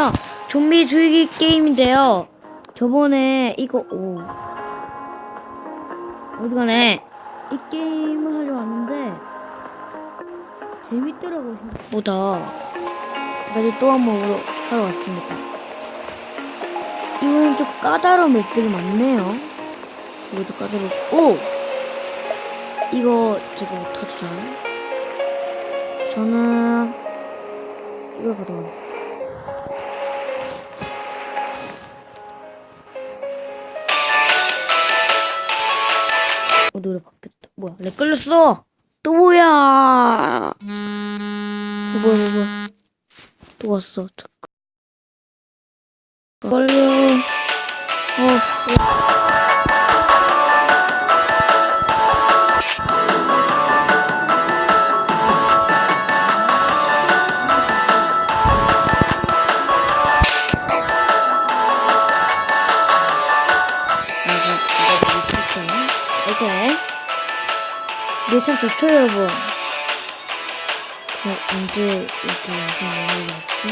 아, 좀비 줄기 게임인데요. 저번에 이거 오 어디 가네? 이 게임을 하려 왔는데 재밌더라고 생각보다. 그래서 또 한 번 하러 왔습니다. 이거는 좀 까다로운 맵들이 많네요. 이것도 까다롭고 이거 제가 못하죠 잘. 저는 이거 가져가겠습니다. 어, 노래 바뀌었다. 뭐야, 렉 걸렸어! 또 뭐야! 어, 뭐야, 뭐야. 또 왔어. 잠깐. 걸려. 네참 좋죠, 여러분. 그, 언제 이렇게 영상 올라왔지?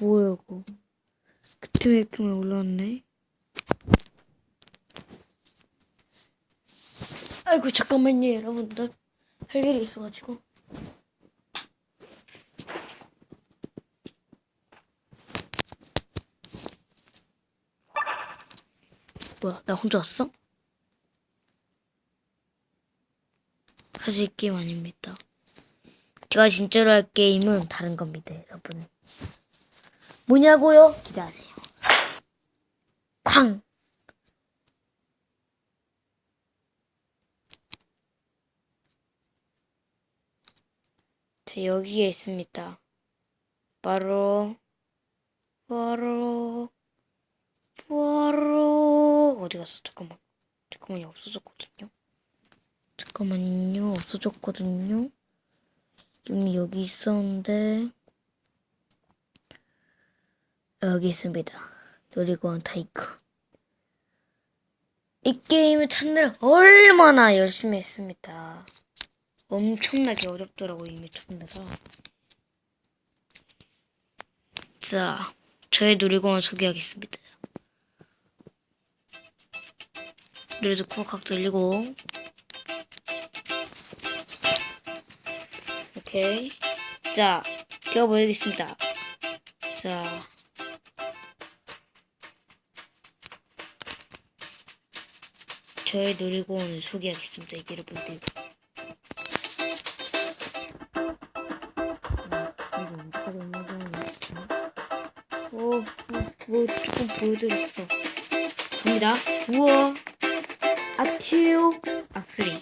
뭐야, 이거. 그때 왜 이렇게 올라왔네? 아이고, 잠깐만요, 여러분. 나 할 일이 있어가지고. 뭐야, 나 혼자 왔어? 사실 이 게임 아닙니다. 제가 진짜로 할 게임은 다른 겁니다, 여러분. 뭐냐고요? 기대하세요. 쾅! 자, 여기에 있습니다. 바로, 바로, 바로, 어디 갔어? 잠깐만. 잠깐만요, 없어졌거든요. 잠깐만요, 없어졌거든요. 이미 여기 있었는데, 여기 있습니다. 놀이공원 타이크. 이 게임을 찾느라 얼마나 열심히 했습니다. 엄청나게 어렵더라고, 이미 찾느라. 자, 저의 놀이공원 소개하겠습니다. 노래도 쿡쿡 들리고. 오케이. 자, 제가 보여드리겠습니다. 자. 저의 놀이공원을 소개하겠습니다. 이게 여러분들. 오, 오, 뭐 조금 보여드렸어. 갑니다. 우와. 아튜 아쓰리.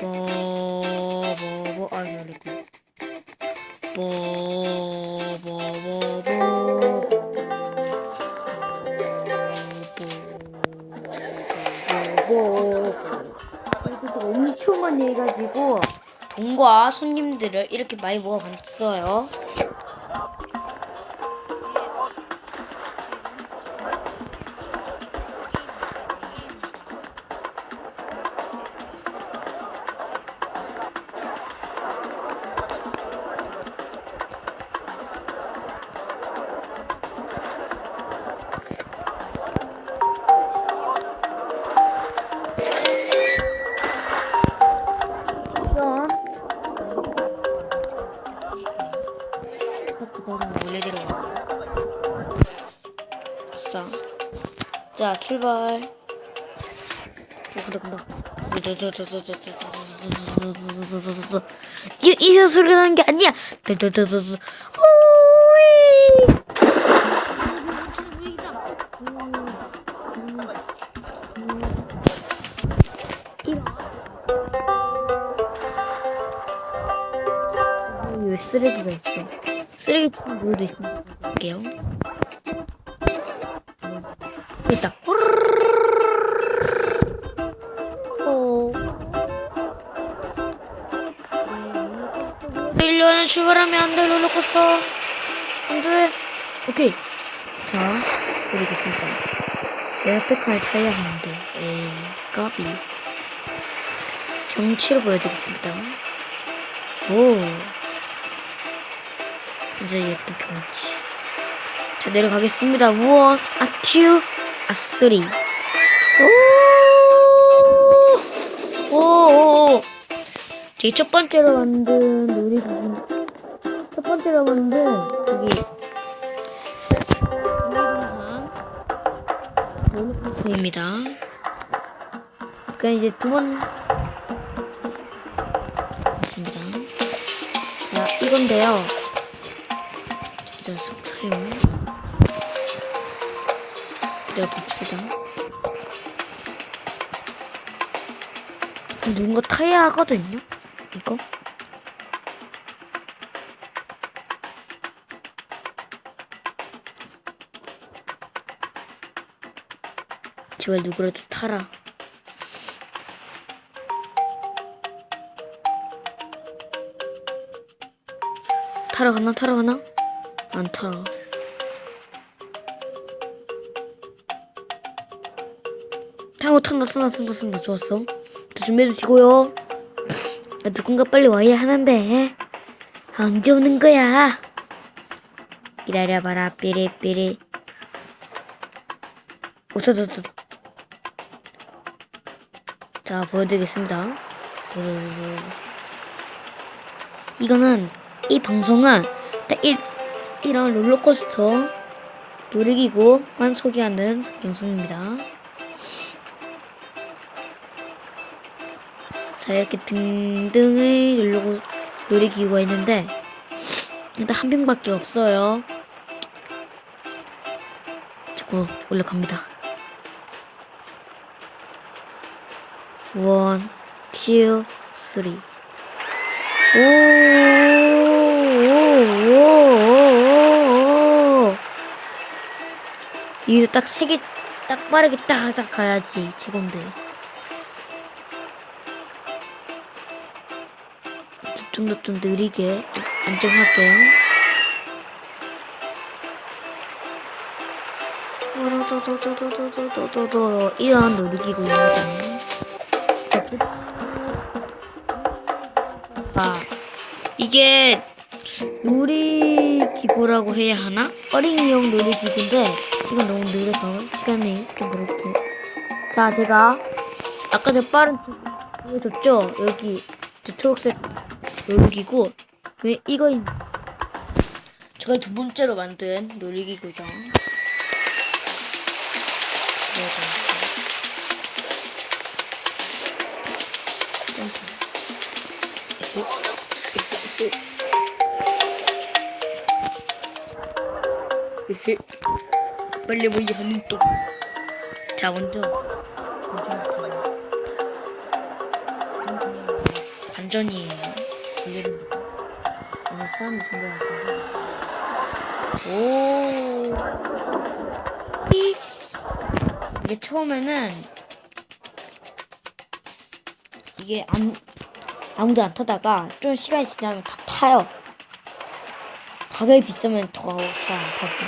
뭐, 뭐, 뭐, 아, 잘했고. 뭐, 뭐, 뭐, 뭐. 그래서 엄청 많이 해가지고 동과 손님들을 이렇게 많이 모아봤어요. 자, 출발. 이, 이 소리가 나는 게 아니야. 쓰레기가 있어? 쓰레기 물도 있으면 볼게요. 있다. 출발하면 안 돼, 롤러코스터. 안 돼. 오케이. 자, 그리겠습니다. 내가 백화에 차이가 나는데, 에이, 까비. 경치로 보여드리겠습니다. 오. 이제 예쁜 경치. 자, 내려가겠습니다. 원, 아, 투, 아, 쓰리. 오! 오! 오! 제 첫 번째로 만든 놀이기구. 첫 번째로 만든, 여기. 놀이동산입니다. 그러니까 이제 두 번. 있습니다. 자, 이건데요. 자, 속 사용. 내가 봅시다. 누군가 타야 하거든요? 이거? 제발 누구라도 타라. 타러 가나 타러 가나? 안 타러. 타고 탄다 탄다 탄다 탄다 좋았어. 자, 준비해 주시고요. 야, 누군가 빨리 와야 하는데 아, 언제 오는 거야? 기다려봐라 삐리삐리. 오차차차. 자 보여드리겠습니다. 이거는 이 방송은 딱 이, 이런 롤러코스터 놀이기구만 소개하는 영상입니다. 자 이렇게 등등의 놀러 놀이기구가 있는데 일단 한 병밖에 없어요. 자꾸 올라갑니다. 원, 투, 쓰리. 오, 오, 오, 오, 오. 오. 여기서 딱 세 개, 딱 빠르게 딱, 딱 가야지, 제건데. 좀 더 좀 느리게 안정할게요. 도도도도도도도도도 이런 놀이기구입니다. 아, 이게 놀이기구라고 해야 하나? 어린이용 놀이기구인데 이건 너무 느려서 시간이 좀 그렇게. 자, 제가 아까 저 빠른 보여줬죠? 여기 저 초록색 놀이기구. 왜 이거 제가 두 번째로 만든 놀이기구죠. 네, 점프. 빨리 모이 하는 또. 자 먼저 관전이에요. 이해를 오늘 사람이 준비할. 오. 삐. 이게 처음에는 이게 안 아무도 안 타다가 좀 시간이 지나면 다 타요. 가격이 비싸면 더 잘 안 타고.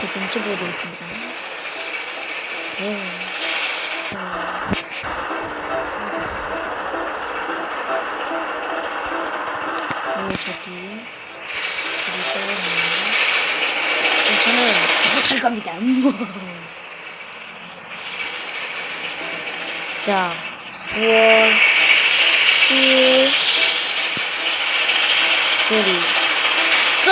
제 경치 보여드리겠습니다. 오. 저기 계속 잘 갑니다. 자, 원, 투, 쓰리, 고!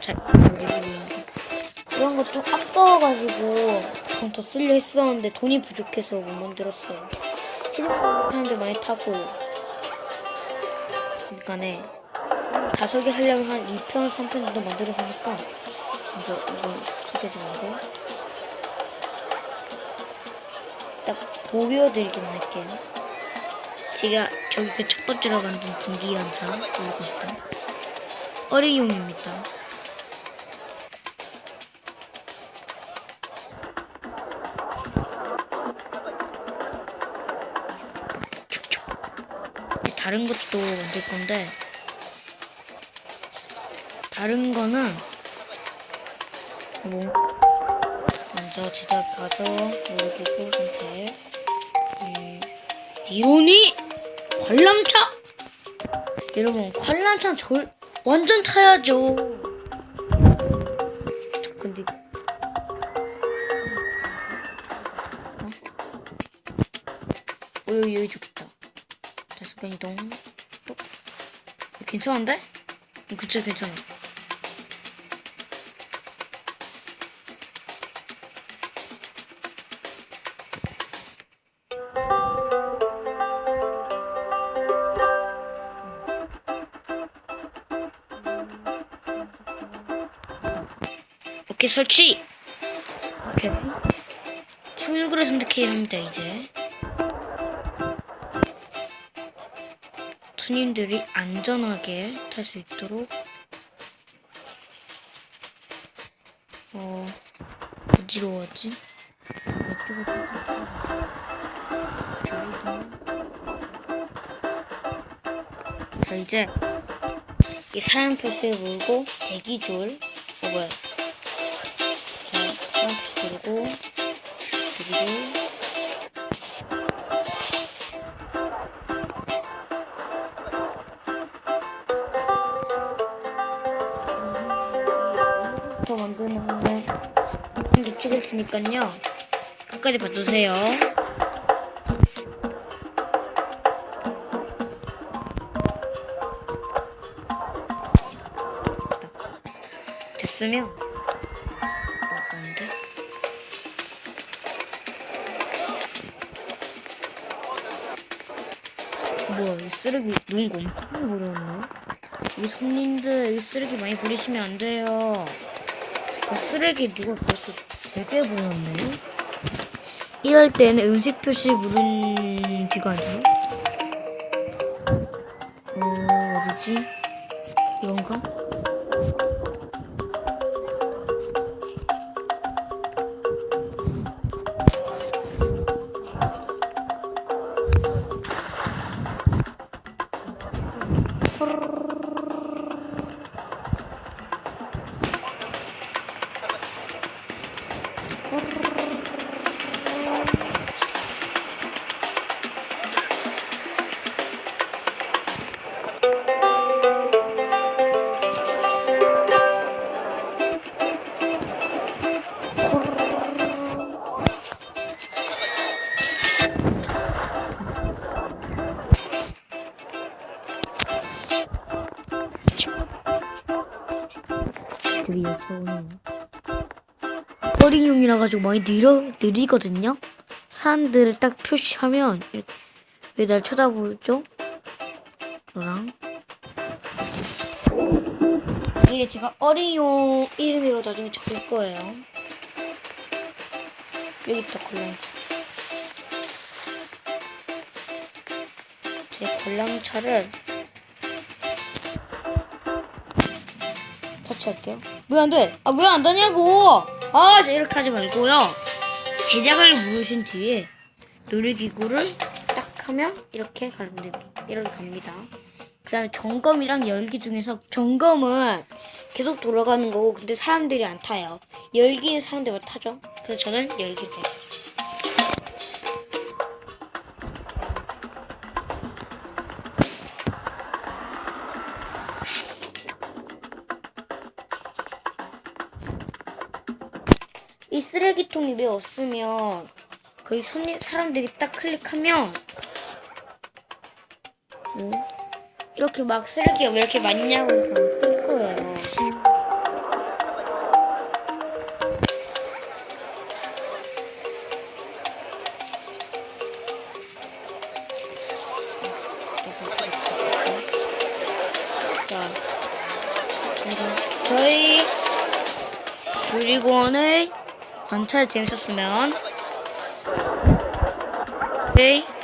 잘, 그런 거 좀 아까워가지고 좀더 쓰려 했었는데 돈이 부족해서 못 만들었어요. 사람들 많이 타고 그러니까네 다섯 개 하려면 한 2편, 3편 정도 만들어 하니까 먼저 이거 소개 좀 하고 딱 보여드리기만 할게요. 제가 저기 그 첫 번째로 만든 증기연차 보고 싶다. 어린이용입니다. 다른 것도 만들 건데 다른 거는 뭐 먼저 제작 가서 놀기고 상태 음, 니로니 관람차? 여러분 관람차 절 완전 타야죠. 근데 어? 어 여기 순간 이동. 또? 괜찮은데? 음, 그쵸 괜찮아. 오케이 설치. 오케이. 출구를 선택해야 합니다 이제 손님들이 안전하게 탈 수 있도록. 어? 이쪽으로 자 이제 이 사람 표시를 물고 대기줄 어 뭐야? 자 사람 표시 들고 대기줄 테니까요. 끝까지 봐주세요. 됐으면 어떤데? 뭐야 이 쓰레기 누군 거 엄청 버렸네? 이 손님들 이 쓰레기 많이 버리시면 안 돼요. 그 쓰레기 누가 벌써 세개 버렸네 이럴 때는 음식 표시 물은 기관이요. 어 어디지? 이건가? 어린이용이라 가지고 많이 느려, 느리거든요. 사람들을 딱 표시하면 왜 날 쳐다보죠? 너랑 이게 제가 어린이용 이름으로 나중에 적을 거예요. 여기부터 골랑차. 제 골랑차를 터치할게요. 왜 안 돼? 아, 왜 안 되냐고! 아, 저 이렇게 하지 말고요. 제작을 누르신 뒤에 놀이기구를 딱 하면 이렇게 됩니다. 이렇게 갑니다. 그 다음에 점검이랑 열기 중에서 점검은 계속 돌아가는 거고, 근데 사람들이 안 타요. 열기는 사람들만 타죠. 그래서 저는 열기를. 이 쓰레기통이 왜 없으면 거의 손님 사람들이 딱 클릭하면 뭐 이렇게 막 쓰레기가 왜 이렇게 많냐고 뜰 거예요. 자, 저희 놀이공원의 관찰 재밌었으면. 네 구독